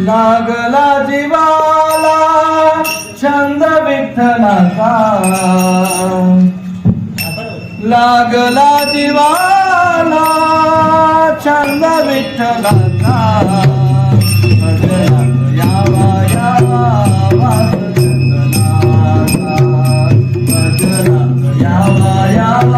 लागला जीवाला छंद विठ्ठलाचा. लागला जीवाला छंद विठ्ठलाचा. यावा.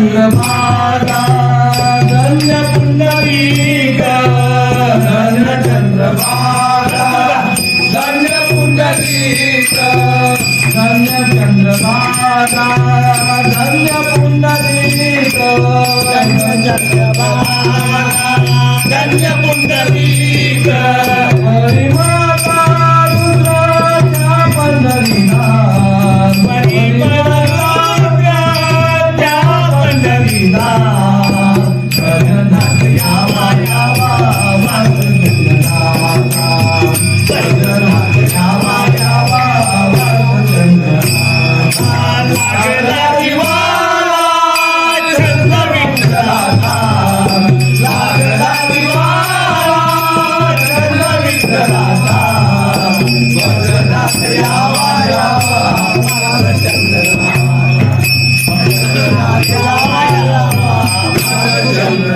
చంద్రమాలా ధన్య పుండరీకా ధన్య చంద్రమాలా ధన్య పుండరీకా ధన్య చంద్రమాలా ధన్య పుండరీకా ధన్య